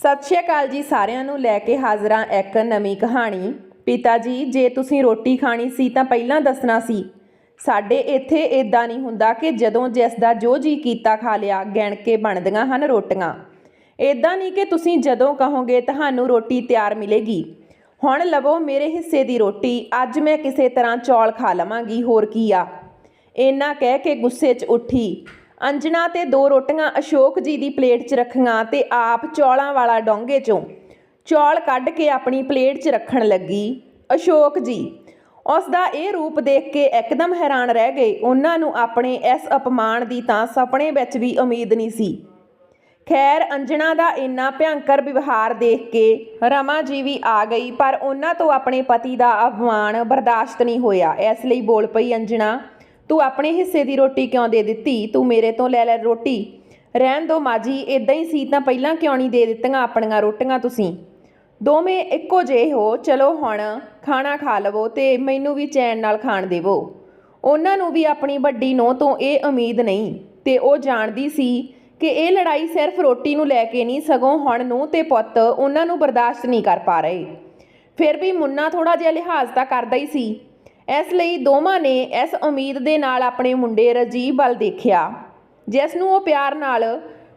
ਸਤਿ ਸ਼੍ਰੀ ਅਕਾਲ ਜੀ ਸਾਰਿਆਂ ਨੂੰ ਲੈ ਕੇ ਹਾਜ਼ਰਾਂ ਇੱਕ ਨਵੀਂ ਕਹਾਣੀ। ਪਿਤਾ ਜੀ, ਜੇ ਤੁਸੀਂ ਰੋਟੀ ਖਾਣੀ ਸੀ ਤਾਂ ਪਹਿਲਾਂ ਦੱਸਣਾ ਸੀ। ਸਾਡੇ ਇੱਥੇ ਇਦਾਂ ਨਹੀਂ ਹੁੰਦਾ ਕਿ ਜਦੋਂ ਜਿਸ ਦਾ ਜੋ ਜੀ ਕੀਤਾ ਖਾ ਲਿਆ ਗਿਣ ਕੇ ਬਣਦੀਆਂ ਹਨ ਰੋਟੀਆਂ। ਇਦਾਂ ਨਹੀਂ ਕਿ ਤੁਸੀਂ ਜਦੋਂ ਕਹੋਗੇ ਤੁਹਾਨੂੰ ਰੋਟੀ ਤਿਆਰ ਮਿਲੇਗੀ। ਹੁਣ ਲਵੋ ਮੇਰੇ ਹਿੱਸੇ ਦੀ ਰੋਟੀ, ਅੱਜ ਮੈਂ ਕਿਸੇ ਤਰ੍ਹਾਂ ਚੌਲ ਖਾ ਲਵਾਂਗੀ, ਹੋਰ ਕੀ ਆ। ਇੰਨਾ ਕਹਿ ਕੇ ਗੁੱਸੇ 'ਚ ਉੱਠੀ। ਅੰਜਣਾ ਤੇ ਦੋ ਰੋਟੀਆਂ ਅਸ਼ੋਕ ਜੀ ਦੀ ਪਲੇਟ 'ਚ ਰੱਖੀਆਂ ਤੇ ਆਪ ਚੌਲਾਂ ਵਾਲਾ ਡੋਂਗੇ 'ਚੋਂ ਚੌਲ ਕੱਢ ਕੇ ਆਪਣੀ ਪਲੇਟ 'ਚ ਰੱਖਣ ਲੱਗੀ ਅਸ਼ੋਕ ਜੀ। ਉਸ ਦਾ ਇਹ ਰੂਪ ਦੇਖ ਕੇ ਇੱਕਦਮ ਹੈਰਾਨ ਰਹਿ ਗਏ। ਉਹਨਾਂ ਨੂੰ ਆਪਣੇ ਇਸ ਅਪਮਾਨ ਦੀ ਤਾਂ ਸੁਪਨੇ ਵਿੱਚ ਵੀ ਉਮੀਦ ਨਹੀਂ ਸੀ। ਖੈਰ, ਅੰਜਣਾ ਦਾ ਇੰਨਾ ਭਿਅੰਕਰ ਵਿਵਹਾਰ ਦੇਖ ਕੇ ਰਮਾ ਜੀ ਵੀ ਆ ਗਈ, ਪਰ ਉਹਨਾਂ ਤੋਂ ਆਪਣੇ ਪਤੀ ਦਾ ਅਪਮਾਨ ਬਰਦਾਸ਼ਤ ਨਹੀਂ ਹੋਇਆ। ਇਸ ਲਈ ਬੋਲ ਪਈ, ਅੰਜਣਾ ਤੂੰ ਆਪਣੇ ਹਿੱਸੇ ਦੀ ਰੋਟੀ ਕਿਉਂ ਦੇ ਦਿੱਤੀ? ਤੂੰ ਮੇਰੇ ਤੋਂ ਲੈ ਲੈ ਰੋਟੀ। ਰਹਿਣ ਦੋ ਮਾਜੀ ਇਦਾਂ ਹੀ ਸੀ ਤਾਂ ਪਹਿਲਾਂ ਕਿਉਂ ਨਹੀਂ ਦੇ ਦਿੱਤੀਆਂ ਆਪਣੀਆਂ ਰੋਟੀਆਂ ਤੁਸੀਂ? ਦੋਵੇਂ ਇੱਕੋ ਜਿਹੇ ਹੋ, ਚਲੋ ਹੁਣ ਖਾਣਾ ਖਾ ਲਵੋ ਤੇ ਮੈਨੂੰ ਵੀ ਚੈਨ ਨਾਲ ਖਾਣ ਦੇਵੋ। ਉਹਨਾਂ ਨੂੰ ਵੀ ਆਪਣੀ ਵੱਡੀ ਨੋਹ ਤੋਂ ਇਹ ਉਮੀਦ ਨਹੀਂ ਤੇ ਉਹ ਜਾਣਦੀ ਸੀ ਕਿ ਇਹ ਲੜਾਈ ਸਿਰਫ ਰੋਟੀ ਨੂੰ ਲੈ ਕੇ ਨਹੀਂ, ਸਗੋਂ ਹੁਣ ਨੂੰ ਤੇ ਪੁੱਤ ਉਹਨਾਂ ਨੂੰ ਬਰਦਾਸ਼ਤ ਨਹੀਂ ਕਰ ਪਾ ਰਹੇ। ਫਿਰ ਵੀ ਮੁੰਨਾ ਥੋੜਾ ਜਿਹਾ ਲਿਹਾਜ਼ ਤਾਂ ਕਰਦਾ ਹੀ ਸੀ। ਇਸ ਲਈ ਦੋਵਾਂ ਨੇ ਇਸ ਉਮੀਦ ਦੇ ਨਾਲ ਆਪਣੇ ਮੁੰਡੇ ਰਜੀਵ ਵੱਲ ਦੇਖਿਆ, ਜਿਸ ਨੂੰ ਉਹ ਪਿਆਰ ਨਾਲ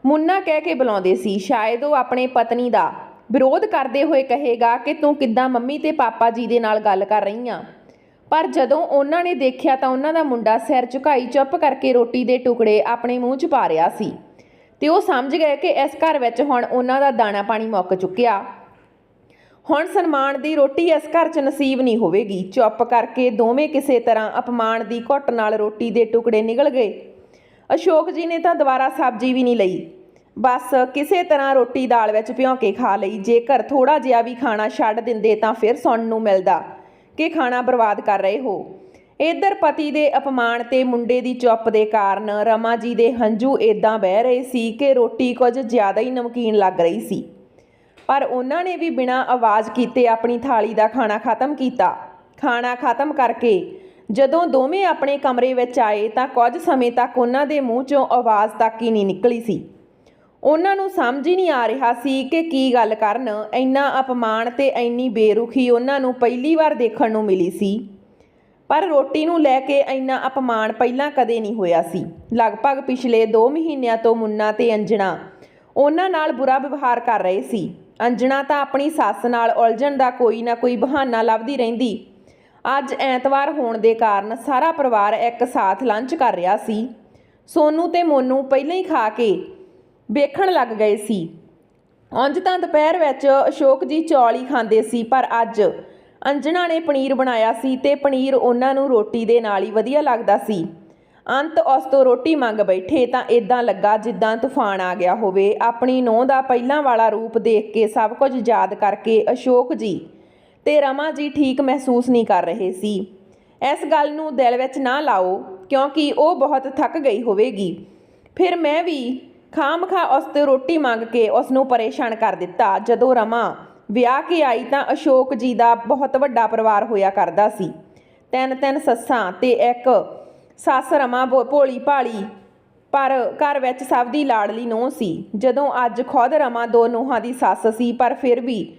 ਮੁੰਨਾ ਕਹਿ ਕੇ ਬੁਲਾਉਂਦੇ ਸੀ। ਸ਼ਾਇਦ ਉਹ ਆਪਣੇ ਪਤਨੀ ਦਾ ਵਿਰੋਧ ਕਰਦੇ ਹੋਏ ਕਹੇਗਾ ਕਿ ਤੂੰ ਕਿੱਦਾਂ ਮੰਮੀ ਤੇ ਪਾਪਾ ਜੀ ਦੇ ਨਾਲ ਗੱਲ ਕਰ ਰਹੀ ਆ ਪਰ ਜਦੋਂ ਉਹਨਾਂ ਨੇ ਦੇਖਿਆ ਤਾਂ ਉਹਨਾਂ ਦਾ ਮੁੰਡਾ ਸਿਰ ਝੁਕਾਈ ਚੁੱਪ ਕਰਕੇ ਰੋਟੀ ਦੇ ਟੁਕੜੇ ਆਪਣੇ ਮੂੰਹ 'ਚ ਪਾ ਰਿਹਾ ਸੀ ਤੇ ਉਹ ਸਮਝ ਗਏ ਕਿ ਇਸ ਘਰ ਵਿੱਚ ਹੁਣ ਉਹਨਾਂ ਦਾ ਦਾਣਾ ਪਾਣੀ ਮੁੱਕ ਚੁੱਕਿਆ। ਹੁਣ ਸਨਮਾਨ ਦੀ ਰੋਟੀ ਇਸ ਘਰ 'ਚ ਨਸੀਬ ਨਹੀਂ ਹੋਵੇਗੀ। ਚੁੱਪ ਕਰਕੇ ਦੋਵੇਂ ਕਿਸੇ ਤਰ੍ਹਾਂ ਅਪਮਾਨ ਦੀ ਘੁੱਟ ਨਾਲ ਰੋਟੀ ਦੇ ਟੁਕੜੇ ਨਿਕਲ ਗਏ। ਅਸ਼ੋਕ ਜੀ ਨੇ ਤਾਂ ਦੁਬਾਰਾ ਸਬਜ਼ੀ ਵੀ ਨਹੀਂ ਲਈ। ਬਸ ਕਿਸੇ ਤਰ੍ਹਾਂ ਰੋਟੀ ਦਾਲ ਵਿੱਚ ਭਿਉਂ ਕੇ ਖਾ ਲਈ। ਜੇਕਰ ਥੋੜਾ ਜਿਹਾ ਵੀ ਖਾਣਾ ਛੱਡ ਦਿੰਦੇ ਤਾਂ ਫਿਰ ਸੁਣਨ ਨੂੰ ਮਿਲਦਾ ਕਿ ਖਾਣਾ ਬਰਬਾਦ ਕਰ ਰਹੇ ਹੋ। ਇਧਰ ਪਤੀ ਦੇ ਅਪਮਾਨ ਤੇ ਮੁੰਡੇ ਦੀ ਚੁੱਪ ਦੇ ਕਾਰਨ ਰਮਾ ਜੀ ਦੇ ਹੰਝੂ ਇਦਾਂ ਵਹਿ ਰਹੇ ਸੀ ਕਿ ਰੋਟੀ ਕੁਝ ਜ਼ਿਆਦਾ ਹੀ ਨਮਕੀਨ ਲੱਗ ਰਹੀ ਸੀ। ਪਰ ਉਹਨਾਂ ਨੇ ਵੀ ਬਿਨਾਂ ਆਵਾਜ਼ ਕੀਤੇ ਆਪਣੀ ਥਾਲੀ ਦਾ ਖਾਣਾ ਖਤਮ ਕੀਤਾ। ਖਾਣਾ ਖਤਮ ਕਰਕੇ ਜਦੋਂ ਦੋਵੇਂ ਆਪਣੇ ਕਮਰੇ ਵਿੱਚ ਆਏ ਤਾਂ ਕੁਝ ਸਮੇਂ ਤੱਕ ਉਹਨਾਂ ਦੇ ਮੂੰਹ 'ਚੋਂ ਆਵਾਜ਼ ਤੱਕ ਹੀ ਨਹੀਂ ਨਿਕਲੀ ਸੀ। ਉਹਨਾਂ ਨੂੰ ਸਮਝ ਹੀ ਨਹੀਂ ਆ ਰਿਹਾ ਸੀ ਕਿ ਕੀ ਗੱਲ ਕਰਨ, ਇੰਨਾ ਅਪਮਾਨ ਤੇ ਇੰਨੀ ਬੇਰੁਖੀ ਉਹਨਾਂ ਨੂੰ ਪਹਿਲੀ ਵਾਰ ਦੇਖਣ ਨੂੰ ਮਿਲੀ ਸੀ। ਪਰ ਰੋਟੀ ਨੂੰ ਲੈ ਕੇ ਇੰਨਾ ਅਪਮਾਨ ਪਹਿਲਾਂ ਕਦੇ ਨਹੀਂ ਹੋਇਆ ਸੀ। ਲਗਭਗ ਪਿਛਲੇ 2 ਮਹੀਨਿਆਂ ਤੋਂ ਮੁੰਨਾ ਤੇ ਅੰਜਣਾ ਉਹਨਾਂ ਨਾਲ ਬੁਰਾ ਵਿਵਹਾਰ ਕਰ ਰਹੇ ਸੀ। ਅੰਜਣਾ ਤਾਂ ਆਪਣੀ ਸੱਸ ਨਾਲ ਉਲਝਣ ਦਾ ਕੋਈ ਨਾ ਕੋਈ ਬਹਾਨਾ ਲੱਭਦੀ ਰਹਿੰਦੀ। ਅੱਜ ਐਤਵਾਰ ਹੋਣ ਦੇ ਕਾਰਨ ਸਾਰਾ ਪਰਿਵਾਰ ਇੱਕ ਸਾਥ ਲੰਚ ਕਰ ਰਿਹਾ ਸੀ। ਸੋਨੂ ਤੇ ਮੋਨੂ ਪਹਿਲਾਂ ਹੀ ਖਾ ਕੇ ਵੇਖਣ ਲੱਗ ਗਏ ਸੀ। ਉਂਝ ਤਾਂ ਦੁਪਹਿਰ ਵਿੱਚ ਅਸ਼ੋਕ ਜੀ ਚੌਲ ਹੀ ਖਾਂਦੇ ਸੀ, ਪਰ ਅੱਜ ਅੰਜਣਾ ਨੇ ਪਨੀਰ ਬਣਾਇਆ ਸੀ ਤੇ ਪਨੀਰ ਉਹਨਾਂ ਨੂੰ ਰੋਟੀ ਦੇ ਨਾਲ ਹੀ ਵਧੀਆ ਲੱਗਦਾ ਸੀ। ਅੰਤ ਉਸ ਤੋਂ ਰੋਟੀ ਮੰਗ ਬੈਠੇ ਤਾਂ ਇਦਾਂ ਲੱਗਾ ਜਿੱਦਾਂ ਤੂਫਾਨ ਆ ਗਿਆ ਹੋਵੇ। ਆਪਣੀ ਨੋਹ ਦਾ ਪਹਿਲਾਂ ਵਾਲਾ ਰੂਪ ਦੇਖ ਕੇ ਸਭ ਕੁਝ ਯਾਦ ਕਰਕੇ ਅਸ਼ੋਕ ਜੀ ਤੇ ਰਮਾ ਜੀ ਠੀਕ ਮਹਿਸੂਸ ਨਹੀਂ ਕਰ ਰਹੇ ਸੀ। ਇਸ ਗੱਲ ਨੂੰ ਦਿਲ ਵਿੱਚ ਨਾ ਲਾਓ, ਕਿਉਂਕਿ ਉਹ ਬਹੁਤ ਥੱਕ ਗਈ ਹੋਵੇਗੀ। ਫਿਰ ਮੈਂ ਵੀ ਖਾਮਖਾ ਉਸ ਤੋਂ ਰੋਟੀ ਮੰਗ ਕੇ ਉਸ ਨੂੰ ਪਰੇਸ਼ਾਨ ਕਰ ਦਿੱਤਾ। ਜਦੋਂ ਰਮਾ ਵਿਆਹ ਕੇ ਆਈ ਤਾਂ ਅਸ਼ੋਕ ਜੀ ਦਾ ਬਹੁਤ ਵੱਡਾ ਪਰਿਵਾਰ ਹੋਇਆ ਕਰਦਾ ਸੀ। ਤਿੰਨ ਤਿੰਨ ਸੱਸਾਂ ਤੇ ਇੱਕ ਸੱਸ ਰਮਾ ਭੋ- ਭੋਲੀ ਭਾਲੀ, ਪਰ ਘਰ ਵਿੱਚ ਸਭ ਦੀ ਲਾਡਲੀ ਨੂੰਹ ਸੀ। ਜਦੋਂ ਅੱਜ ਖੁਦ ਰਮਾ ਦੋ ਨੂੰਹਾਂ ਦੀ ਸੱਸ ਸੀ, ਪਰ ਫਿਰ ਵੀ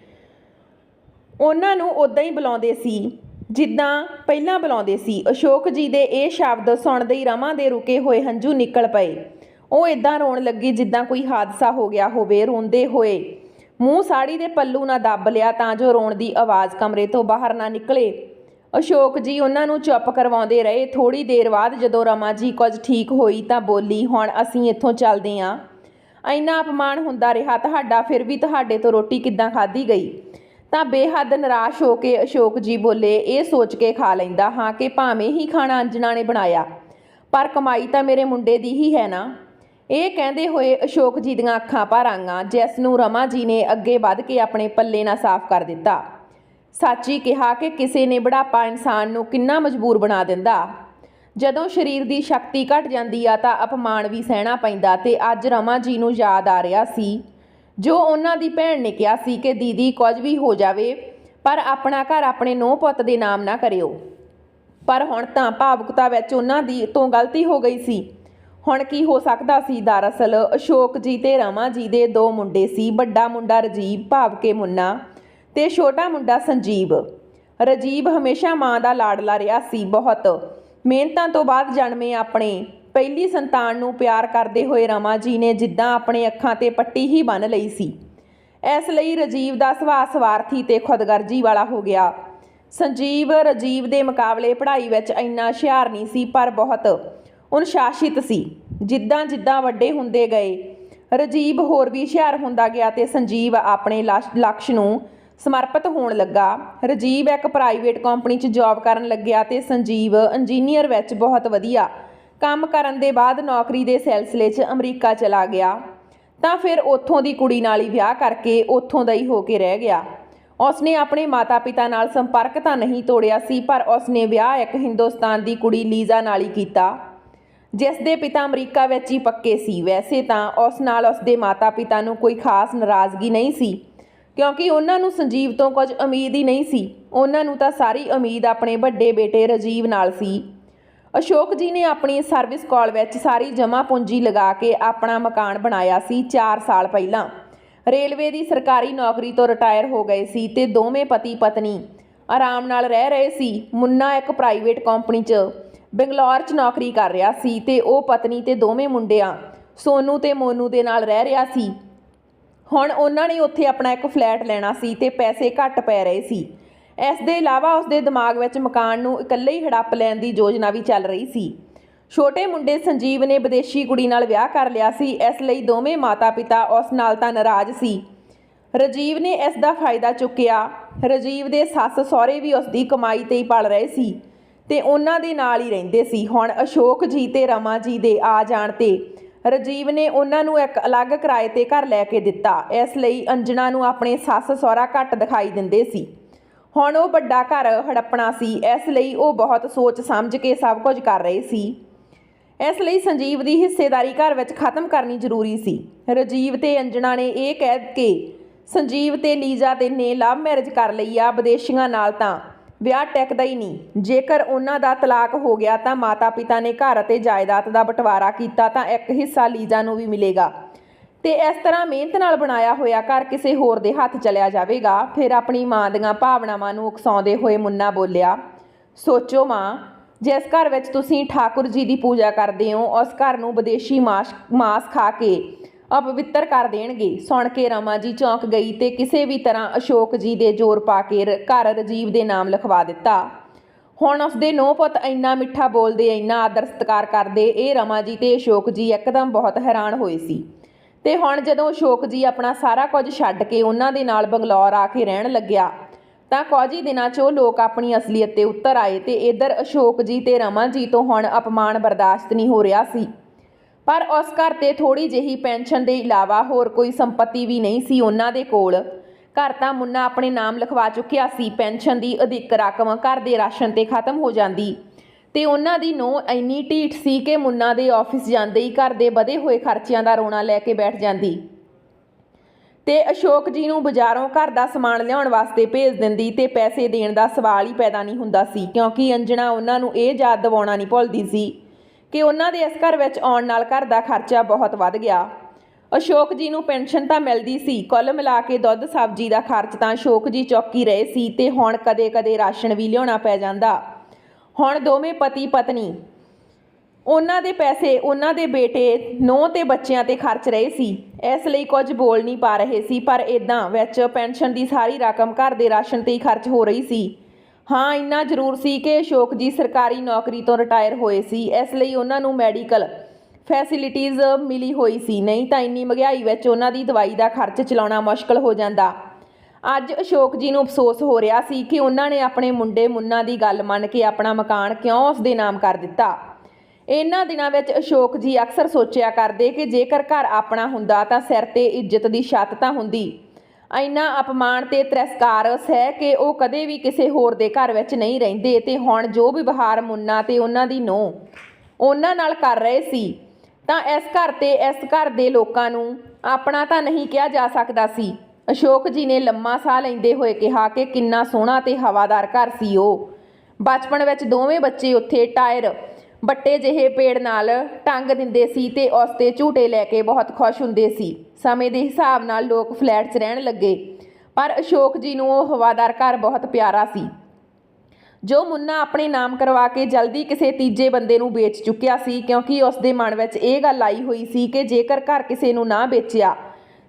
ਉਹਨਾਂ ਨੂੰ ਉਦਾਂ ਹੀ ਬੁਲਾਉਂਦੇ ਸੀ, ਜਿੱਦਾਂ ਪਹਿਲਾਂ ਬੁਲਾਉਂਦੇ ਸੀ। ਅਸ਼ੋਕ ਜੀ ਦੇ ਇਹ ਸ਼ਬਦ ਸੁਣਦੇ ਹੀ ਰਮਾ ਦੇ ਰੁਕੇ ਹੋਏ ਹੰਝੂ ਨਿਕਲ ਪਏ। ਉਹ ਇਦਾਂ ਰੋਣ ਲੱਗੀ ਜਿੱਦਾਂ ਕੋਈ ਹਾਦਸਾ ਹੋ ਗਿਆ ਹੋਵੇ, ਰੋਂਦੇ ਹੋਏ। ਮੂੰਹ ਸਾੜੀ ਦੇ ਪੱਲੂ ਨਾਲ ਦੱਬ ਲਿਆ ਤਾਂ ਜੋ ਰੋਣ ਦੀ ਆਵਾਜ਼ ਕਮਰੇ ਤੋਂ ਬਾਹਰ ਨਾ ਨਿਕਲੇ। ਅਸ਼ੋਕ ਜੀ, ਉਹਨਾਂ ਨੂੰ ਚੁੱਪ ਕਰਵਾਉਂਦੇ ਰਹੇ। ਥੋੜੀ ਦੇਰ ਬਾਅਦ ਜਦੋਂ ਰਮਾ ਜੀ ਕੁਝ ਠੀਕ ਹੋਈ ਤਾਂ ਬੋਲੀ, ਹੁਣ ਅਸੀਂ ਇੱਥੋਂ ਚੱਲਦੇ ਆਂ। ਇੰਨਾ ਅਪਮਾਨ ਹੁੰਦਾ ਰਿਹਾ, ਤੁਹਾਡਾ ਫਿਰ ਵੀ ਤੁਹਾਡੇ ਤੋਂ ਰੋਟੀ ਕਿੱਦਾਂ ਖਾਧੀ ਗਈ? ਤਾਂ ਬੇਹੱਦ ਨਿਰਾਸ਼ ਹੋ ਕੇ ਅਸ਼ੋਕ ਜੀ ਬੋਲੇ, ਇਹ ਸੋਚ ਕੇ ਖਾ ਲੈਂਦਾ ਹਾਂ ਕਿ ਭਾਵੇਂ ਹੀ ਖਾਣਾ ਅੰਜਣਾ ਨੇ ਬਣਾਇਆ, ਪਰ ਕਮਾਈ ਤਾਂ ਮੇਰੇ ਮੁੰਡੇ ਦੀ ਹੀ ਹੈ ਨਾ? ਇਹ ਕਹਿੰਦੇ ਹੋਏ ਅਸ਼ੋਕ ਜੀ ਦੀਆਂ ਅੱਖਾਂ ਭਰ ਆਈਆਂ, ਜਿਸ ਨੂੰ ਰਮਾ ਜੀ ਨੇ ਅੱਗੇ ਵੱਧ ਕੇ ਆਪਣੇ ਪੱਲੇ ਨਾਲ ਸਾਫ਼ ਕਰ ਦਿੱਤਾ। ਸੱਚੀ ਕਿਹਾ ਕਿ ਕਿਸੇ ਨੇ ਬੁਢਾਪਾ ਇਨਸਾਨ ਨੂੰ ਕਿੰਨਾ ਮਜਬੂਰ ਬਣਾ ਦਿੰਦਾ। ਜਦੋਂ ਸਰੀਰ ਦੀ ਸ਼ਕਤੀ ਘਟ ਜਾਂਦੀ ਆ ਤਾਂ ਅਪਮਾਨ ਵੀ ਸਹਿਣਾ ਪੈਂਦਾ ਤੇ ਅੱਜ ਰਮਾ ਜੀ ਨੂੰ ਯਾਦ ਆ ਰਿਹਾ ਸੀ। ਜੋ ਉਹਨਾਂ ਦੀ ਭੈਣ ਨੇ ਕਿਹਾ ਸੀ ਕਿ ਦੀਦੀ ਕੁਝ ਵੀ ਹੋ ਜਾਵੇ, ਪਰ ਆਪਣਾ ਘਰ ਆਪਣੇ ਨੌ ਪੁੱਤ ਦੇ ਨਾਮ ਨਾ ਕਰਿਓ। ਪਰ ਹੁਣ ਤਾਂ ਭਾਵੁਕਤਾ ਵਿੱਚ ਉਹਨਾਂ ਦੀ ਤੋਂ ਗਲਤੀ ਹੋ ਗਈ ਸੀ। ਹੁਣ ਕੀ ਹੋ ਸਕਦਾ ਸੀ? ਦਰਅਸਲ ਅਸ਼ੋਕ ਜੀ ਤੇ ਰਮਾ ਜੀ ਦੇ ਦੋ ਮੁੰਡੇ ਸੀ, ਵੱਡਾ ਮੁੰਡਾ ਰਜੀਵ, ਭਾਵ ਕੇ ਮੁੰਨਾ। ਤੇ ਛੋਟਾ ਮੁੰਡਾ ਸੰਜੀਵ। ਰਜੀਵ ਹਮੇਸ਼ਾ ਮਾਂ ਦਾ ਲਾਡਲਾ ਰਿਹਾ ਸੀ ਬਹੁਤ। ਮਿਹਨਤਾਂ ਤੋਂ ਬਾਅਦ ਜਨਮੇ ਆਪਣੇ ਪਹਿਲੀ ਸੰਤਾਨ ਨੂੰ ਪਿਆਰ ਕਰਦੇ ਹੋਏ ਰਮਾ ਜੀ ਨੇ ਜਿੱਦਾਂ ਆਪਣੇ ਅੱਖਾਂ ਤੇ ਪੱਟੀ ਹੀ ਬੰਨ ਲਈ ਸੀ। ਇਸ ਲਈ ਰਜੀਵ ਦਾ ਸੁਭਾਅ ਸਵਾਰਥੀ ਤੇ ਖੁਦਗਰਜੀ ਵਾਲਾ ਹੋ ਗਿਆ। ਸੰਜੀਵ ਰਜੀਵ ਦੇ ਮੁਕਾਬਲੇ ਪੜ੍ਹਾਈ ਵਿੱਚ ਇੰਨਾ ਹੁਸ਼ਿਆਰ ਨਹੀਂ ਸੀ, ਪਰ ਬਹੁਤ ਅਨੁਸ਼ਾਸਿਤ ਸੀ। ਜਿੱਦਾਂ ਜਿੱਦਾਂ ਵੱਡੇ ਹੁੰਦੇ ਗਏ, ਰਜੀਵ ਹੋਰ ਵੀ ਹੁਸ਼ਿਆਰ ਹੁੰਦਾ ਗਿਆ ਤੇ ਸੰਜੀਵ ਆਪਣੇ ਲਸ਼- ਲਕਸ਼ ਨੂੰ ਸਮਰਪਿਤ ਹੋਣ ਲੱਗਾ। ਰਜੀਵ ਇੱਕ ਪ੍ਰਾਈਵੇਟ ਕੰਪਨੀ 'ਚ ਜੌਬ ਕਰਨ ਲੱਗਿਆ ਤੇ ਸੰਜੀਵ ਇੰਜੀਨੀਅਰ ਵਿੱਚ ਬਹੁਤ ਵਧੀਆ। ਕੰਮ ਕਰਨ ਦੇ ਬਾਅਦ ਨੌਕਰੀ ਦੇ ਸਿਲਸਿਲੇ 'ਚ ਅਮਰੀਕਾ ਚਲਾ ਗਿਆ। ਤਾਂ ਫਿਰ ਉੱਥੋਂ ਦੀ ਕੁੜੀ ਨਾਲ ਹੀ ਵਿਆਹ ਕਰਕੇ ਉੱਥੋਂ ਦਾ ਹੀ ਹੋ ਕੇ ਰਹਿ ਗਿਆ। ਉਸਨੇ ਆਪਣੇ ਮਾਤਾ-ਪਿਤਾ ਨਾਲ ਸੰਪਰਕ ਤਾਂ ਨਹੀਂ ਤੋੜਿਆ ਸੀ, ਪਰ ਉਸਨੇ ਵਿਆਹ ਇੱਕ ਹਿੰਦੁਸਤਾਨ ਦੀ ਕੁੜੀ ਲੀਜ਼ਾ ਨਾਲ ਹੀ ਕੀਤਾ। ਜਿਸ ਦੇ ਪਿਤਾ ਅਮਰੀਕਾ ਵਿੱਚ ਹੀ ਪੱਕੇ ਸੀ। ਵੈਸੇ ਤਾਂ ਉਸ ਨਾਲ ਉਸਦੇ ਮਾਤਾ-ਪਿਤਾ ਨੂੰ ਕੋਈ ਖਾਸ ਨਾਰਾਜ਼ਗੀ ਨਹੀਂ ਸੀ। ਕਿਉਂਕਿ ਉਹਨਾਂ ਨੂੰ ਸੰਜੀਵ ਤੋਂ ਕੁਝ ਉਮੀਦ ਹੀ ਨਹੀਂ ਸੀ। ਉਹਨਾਂ ਨੂੰ ਤਾਂ ਸਾਰੀ ਉਮੀਦ ਆਪਣੇ ਵੱਡੇ ਬੇਟੇ ਰਜੀਵ ਨਾਲ ਸੀ। ਅਸ਼ੋਕ ਜੀ ਨੇ ਆਪਣੀ ਸਰਵਿਸ ਕਾਲ ਵਿੱਚ ਸਾਰੀ ਜਮ੍ਹਾਂ ਪੂੰਜੀ ਲਗਾ ਕੇ ਆਪਣਾ ਮਕਾਨ ਬਣਾਇਆ ਸੀ 4 ਸਾਲ ਪਹਿਲਾਂ। ਰੇਲਵੇ ਦੀ ਸਰਕਾਰੀ ਨੌਕਰੀ ਤੋਂ ਰਿਟਾਇਰ ਹੋ ਗਏ ਸੀ ਤੇ ਦੋਵੇਂ ਪਤੀ ਪਤਨੀ ਆਰਾਮ ਨਾਲ ਰਹਿ ਰਹੇ ਸੀ, ਮੁੰਨਾ ਇੱਕ ਪ੍ਰਾਈਵੇਟ ਕੰਪਨੀ 'ਚ। ਬੰਗਲੌਰ 'ਚ ਨੌਕਰੀ ਕਰ ਰਿਹਾ ਸੀ ਤੇ ਉਹ ਪਤਨੀ ਤੇ ਦੋਵੇਂ ਮੁੰਡਿਆਂ, ਸੋਨੂ ਤੇ ਮੋਨੂ ਦੇ ਨਾਲ ਰਹਿ ਰਿਹਾ ਸੀ। ਹੁਣ ਉਹਨਾਂ ਨੇ ਉੱਥੇ ਆਪਣਾ ਇੱਕ ਫਲੈਟ ਲੈਣਾ ਸੀ ਤੇ ਪੈਸੇ ਘੱਟ ਪੈ ਰਹੇ ਸੀ। ਇਸ ਦੇ ਇਲਾਵਾ ਉਸਦੇ ਦਿਮਾਗ ਵਿੱਚ ਮਕਾਨ ਨੂੰ ਇਕੱਲੇ ਹੀ ਹੜੱਪ ਲੈਣ ਦੀ ਯੋਜਨਾ ਵੀ ਚੱਲ ਰਹੀ ਸੀ। ਛੋਟੇ ਮੁੰਡੇ ਸੰਜੀਵ ਨੇ ਵਿਦੇਸ਼ੀ ਕੁੜੀ ਨਾਲ ਵਿਆਹ ਕਰ ਲਿਆ ਸੀ, ਇਸ ਲਈ ਦੋਵੇਂ ਮਾਤਾ-ਪਿਤਾ ਉਸ ਨਾਲ ਤਾਂ ਨਾਰਾਜ਼ ਸੀ। ਰਜੀਵ ਨੇ ਇਸ ਦਾ ਫਾਇਦਾ ਚੁੱਕਿਆ। ਰਜੀਵ ਦੇ ਸੱਸ ਸਹੁਰੇ ਵੀ ਉਸ ਦੀ ਕਮਾਈ ਤੇ ਹੀ ਪਲ ਰਹੇ ਸੀ ਤੇ ਉਹਨਾਂ ਦੇ ਨਾਲ ਹੀ ਰਹਿੰਦੇ ਸੀ। ਹੁਣ ਅਸ਼ੋਕ ਜੀ ਤੇ ਰਮਾ ਜੀ ਦੇ ਆ ਜਾਣ ਤੇ ਰਜੀਵ ਨੇ ਉਹਨਾਂ ਨੂੰ ਇੱਕ ਅਲੱਗ ਕਿਰਾਏ ਤੇ ਘਰ ਲੈ ਕੇ ਦਿੱਤਾ। ਇਸ ਲਈ ਅੰਜਣਾ ਨੂੰ ਆਪਣੇ ਸੱਸ ਸਹੁਰਾ ਘੱਟ ਦਿਖਾਈ ਦਿੰਦੇ ਸੀ। ਹੁਣ ਉਹ ਵੱਡਾ ਘਰ ਹੜੱਪਣਾ ਸੀ। ਇਸ ਲਈ ਉਹ ਬਹੁਤ ਸੋਚ ਸਮਝ ਕੇ ਸਭ ਕੁਝ ਕਰ ਰਹੇ ਸੀ। ਇਸ ਲਈ ਸੰਜੀਵ ਦੀ ਹਿੱਸੇਦਾਰੀ ਘਰ ਵਿੱਚ ਖਤਮ ਕਰਨੀ ਜ਼ਰੂਰੀ ਸੀ। ਰਜੀਵ ਤੇ ਅੰਜਣਾ ਨੇ ਇਹ ਕਹਿ ਕੇ ਸੰਜੀਵ ਤੇ ਲੀਜ਼ਾ ਦੇ ਨੇ ਲਵ ਮੈਰਿਜ ਕਰ ਲਈ ਆ ਵਿਦੇਸ਼ੀਆਂ ਨਾਲ ਤਾਂ। ਵਿਆਹ ਟੈਕਦਾ ਹੀ ਨਹੀਂ। ਜੇਕਰ ਉਹਨਾਂ ਦਾ ਤਲਾਕ ਹੋ ਗਿਆ ਤਾਂ ਮਾਤਾ-ਪਿਤਾ ਨੇ ਘਰ ਅਤੇ ਜਾਇਦਾਦ ਦਾ ਬਟਵਾਰਾ ਕੀਤਾ ਤਾਂ ਇੱਕ ਹਿੱਸਾ ਲੀਜ਼ਾ ਨੂੰ ਵੀ ਮਿਲੇਗਾ। ਤੇ ਇਸ ਤਰ੍ਹਾਂ ਮਿਹਨਤ ਨਾਲ ਬਣਾਇਆ ਹੋਇਆ ਘਰ ਕਿਸੇ ਹੋਰ ਦੇ ਹੱਥ ਚਲਿਆ ਜਾਵੇਗਾ। ਫਿਰ ਆਪਣੀ ਮਾਂ ਦੀਆਂ ਭਾਵਨਾਵਾਂ ਨੂੰ ਉਕਸਾਉਂਦੇ ਹੋਏ ਮੁੰਨਾ ਬੋਲਿਆ, ਸੋਚੋ ਮਾਂ, ਜਿਸ ਘਰ ਵਿੱਚ ਤੁਸੀਂ ਠਾਕੁਰ ਜੀ ਦੀ ਪੂਜਾ ਕਰਦੇ ਹੋ, ਉਸ ਘਰ ਨੂੰ ਵਿਦੇਸ਼ੀ ਮਾਸ ਮਾਸ ਖਾ ਕੇ ਅਪਵਿੱਤਰ ਕਰ ਦੇਣਗੇ। ਸੁਣ ਕੇ ਰਮਾ ਜੀ ਚੌਂਕ ਗਈ ਤੇ ਕਿਸੇ ਵੀ ਤਰ੍ਹਾਂ ਅਸ਼ੋਕ ਜੀ ਦੇ ਜ਼ੋਰ ਪਾ ਕੇ ਰ- ਘਰ ਰਜੀਵ ਦੇ ਨਾਮ ਲਿਖਵਾ ਦਿੱਤਾ। ਹੁਣ ਉਸਦੇ ਨੌ ਪੁੱਤ ਇੰਨਾ ਮਿੱਠਾ ਬੋਲਦੇ, ਇੰਨਾ ਆਦਰ ਸਤਿਕਾਰ ਕਰਦੇ, ਇਹ ਰਮਾ ਜੀ ਤੇ ਅਸ਼ੋਕ ਜੀ ਇੱਕਦਮ ਬਹੁਤ ਹੈਰਾਨ ਹੋਏ ਸੀ। ਤੇ ਹੁਣ ਜਦੋਂ ਅਸ਼ੋਕ ਜੀ ਆਪਣਾ ਸਾਰਾ ਕੁਝ ਛੱਡ ਕੇ ਉਹਨਾਂ ਦੇ ਨਾਲ ਬੰਗਲੌਰ ਆ ਕੇ ਰਹਿਣ ਲੱਗਿਆ, ਤਾਂ ਕੁਝ ਹੀ ਦਿਨਾਂ 'ਚ ਉਹ ਲੋਕ ਆਪਣੀ ਅਸਲੀਅਤ ਤੇ ਉੱਤਰ ਆਏ ਤੇ ਇਧਰ ਅਸ਼ੋਕ ਜੀ ਤੇ ਰਮਾ ਜੀ ਤੋਂ ਹੁਣ ਅਪਮਾਨ ਬਰਦਾਸ਼ਤ ਨਹੀਂ ਹੋ ਰਿਹਾ ਸੀ। ਪਰ ਉਸ ਘਰ ਤੇ ਥੋੜੀ ਜਿਹੀ ਪੈਨਸ਼ਨ ਦੇ ਇਲਾਵਾ ਹੋਰ ਕੋਈ ਸੰਪਤੀ ਵੀ ਨਹੀਂ ਸੀ ਉਹਨਾਂ ਦੇ ਕੋਲ। ਘਰ ਤਾਂ ਮੁੰਨਾ ਆਪਣੇ ਨਾਮ ਲਿਖਵਾ ਚੁੱਕਿਆ ਸੀ। ਪੈਨਸ਼ਨ ਦੀ ਅਧਿਕ ਰਕਮ ਘਰ ਦੇ ਰਾਸ਼ਨ ਤੇ ਖਤਮ ਹੋ ਜਾਂਦੀ। ਤੇ ਉਹਨਾਂ ਦੀ ਨੋ ਇੰਨੀ ਢੀਠ ਸੀ ਕਿ ਮੁੰਨਾ ਦੇ ਆਫਿਸ ਜਾਂਦੇ ਹੀ ਘਰ ਦੇ ਵਧੇ ਹੋਏ ਖਰਚਿਆਂ ਦਾ ਰੋਣਾ ਲੈ ਕੇ ਬੈਠ ਜਾਂਦੀ। ਤੇ ਅਸ਼ੋਕ ਜੀ ਨੂੰ ਬਾਜ਼ਾਰੋਂ ਘਰ ਦਾ ਸਮਾਨ ਲਿਆਉਣ ਵਾਸਤੇ ਭੇਜ ਦਿੰਦੀ ਤੇ ਪੈਸੇ ਦੇਣ ਦਾ ਸਵਾਲ ਹੀ ਪੈਦਾ ਨਹੀਂ ਹੁੰਦਾ ਸੀ, ਕਿਉਂਕਿ ਅੰਜਣਾ ਉਹਨਾਂ ਨੂੰ ਇਹ ਯਾਦ ਦਿਵਾਉਣਾ ਨਹੀਂ ਭੁੱਲਦੀ ਸੀ। ਕਿ ਉਹਨਾਂ ਦੇ ਇਸ ਘਰ ਵਿੱਚ ਆਉਣ ਨਾਲ ਘਰ ਦਾ ਖਰਚਾ ਬਹੁਤ ਵੱਧ ਗਿਆ। ਅਸ਼ੋਕ ਜੀ ਨੂੰ ਪੈਨਸ਼ਨ ਤਾਂ ਮਿਲਦੀ ਸੀ, ਕੁੱਲ ਮਿਲਾ ਕੇ ਦੁੱਧ ਸਬਜ਼ੀ ਦਾ ਖਰਚ ਤਾਂ ਅਸ਼ੋਕ ਜੀ ਚੌਕੀ ਰਹੇ ਸੀ ਤੇ ਹੁਣ ਕਦੇ-ਕਦੇ ਰਾਸ਼ਨ ਵੀ ਲਿਆਉਣਾ ਪੈ ਜਾਂਦਾ। ਹੁਣ ਦੋਵੇਂ ਪਤੀ ਪਤਨੀ ਉਹਨਾਂ ਦੇ ਪੈਸੇ, ਉਹਨਾਂ ਦੇ ਬੇਟੇ ਨੌ ਤੇ ਬੱਚਿਆਂ ਤੇ ਖਰਚ ਰਹੇ ਸੀ। ਇਸ ਲਈ ਕੁਝ ਬੋਲ ਨਹੀਂ ਪਾ ਰਹੇ ਸੀ, ਪਰ ਇਦਾਂ ਵਿੱਚ ਪੈਨਸ਼ਨ ਦੀ ਸਾਰੀ ਰਕਮ ਘਰ ਦੇ ਰਾਸ਼ਨ ਤੇ ਹੀ ਖਰਚ ਹੋ ਰਹੀ ਸੀ। ਹਾਂ, ਇੰਨਾ ਜ਼ਰੂਰ ਸੀ ਕਿ ਅਸ਼ੋਕ ਜੀ ਸਰਕਾਰੀ ਨੌਕਰੀ ਤੋਂ ਰਿਟਾਇਰ ਹੋਏ ਸੀ। ਇਸ ਲਈ ਉਹਨਾਂ ਨੂੰ ਮੈਡੀਕਲ ਫੈਸਿਲਿਟੀਆਂ ਮਿਲੀ ਹੋਈ ਸੀ। ਨਹੀਂ ਤਾਂ ਇੰਨੀ ਮਹਿੰਗਾਈ ਵਿੱਚ ਉਹਨਾਂ ਦੀ ਦਵਾਈ ਦਾ ਖਰਚ ਚਲਾਉਣਾ ਮੁਸ਼ਕਲ ਹੋ ਜਾਂਦਾ। ਅੱਜ ਅਸ਼ੋਕ ਜੀ ਨੂੰ ਅਫਸੋਸ ਹੋ ਰਿਹਾ ਸੀ ਕਿ ਉਹਨਾਂ ਨੇ ਆਪਣੇ ਮੁੰਡੇ ਮੁੰਨਾ ਦੀ ਗੱਲ ਮੰਨ ਕੇ ਆਪਣਾ ਮਕਾਨ ਕਿਉਂ ਉਸ ਦੇ ਨਾਮ ਕਰ ਦਿੱਤਾ। ਇਹਨਾਂ ਦਿਨਾਂ ਵਿੱਚ ਅਸ਼ੋਕ ਜੀ ਅਕਸਰ ਸੋਚਿਆ ਕਰਦੇ ਕਿ ਜੇਕਰ ਘਰ ਆਪਣਾ ਹੁੰਦਾ ਤਾਂ ਸਿਰ ਤੇ ਇੱਜ਼ਤ ਦੀ ਛੱਤ ਤਾਂ ਹੁੰਦੀ। ਇੰਨਾ ਅਪਮਾਨ ਤੇ ਤਿਰਸਕਾਰ ਸਹਿ ਕਿ ਉਹ ਕਦੇ ਵੀ ਕਿਸੇ ਹੋਰ ਦੇ ਘਰ ਵਿੱਚ ਨਹੀਂ ਰਹਿੰਦੇ ਤੇ ਹੁਣ ਜੋ ਵੀ ਮੁੰਨਾ ਤੇ ਉਹਨਾਂ ਦੀ ਨੋ ਉਹਨਾਂ ਨਾਲ ਕਰ ਰਹੇ ਸੀ, ਤਾਂ ਇਸ ਘਰ ਤੇ ਇਸ ਘਰ ਦੇ ਲੋਕਾਂ ਨੂੰ ਆਪਣਾ ਤਾਂ ਨਹੀਂ ਕਿਹਾ ਜਾ ਸਕਦਾ ਸੀ। ਅਸ਼ੋਕ ਜੀ ਨੇ ਲੰਮਾ ਸਾਹ ਲੈਂਦੇ ਹੋਏ ਕਿਹਾ ਕਿ ਕਿੰਨਾ ਸੋਹਣਾ ਤੇ ਹਵਾਦਾਰ ਘਰ ਸੀ ਉਹ। ਬਚਪਨ ਵਿੱਚ ਦੋਵੇਂ ਬੱਚੇ ਉੱਥੇ ਟਾਇਰ ਬੱਟੇ ਜਿਹੇ ਪੇੜ ਨਾਲ ਟੰਗ ਦਿੰਦੇ ਸੀ ਤੇ ਉਸ ਤੇ ਝੂਟੇ ਲੈ ਕੇ ਬਹੁਤ ਖੁਸ਼ ਹੁੰਦੇ ਸੀ। ਸਮੇਂ ਦੇ ਹਿਸਾਬ ਨਾਲ ਲੋਕ ਫਲੈਟ 'ਚ ਰਹਿਣ ਲੱਗੇ। ਪਰ ਅਸ਼ੋਕ ਜੀ ਨੂੰ ਉਹ ਹਵਾਦਾਰ ਘਰ ਬਹੁਤ ਪਿਆਰਾ ਸੀ। ਜੋ ਮੁੰਨਾ ਆਪਣੇ ਨਾਮ ਕਰਵਾ ਕੇ ਜਲਦੀ ਕਿਸੇ ਤੀਜੇ ਬੰਦੇ ਨੂੰ ਵੇਚ ਚੁੱਕਿਆ ਸੀ, ਕਿਉਂਕਿ ਉਸ ਦੇ ਮਨ ਵਿੱਚ ਇਹ ਗੱਲ ਆਈ ਹੋਈ ਸੀ ਕਿ ਜੇਕਰ ਘਰ ਕਿਸੇ ਨੂੰ ਨਾ ਵੇਚਿਆ,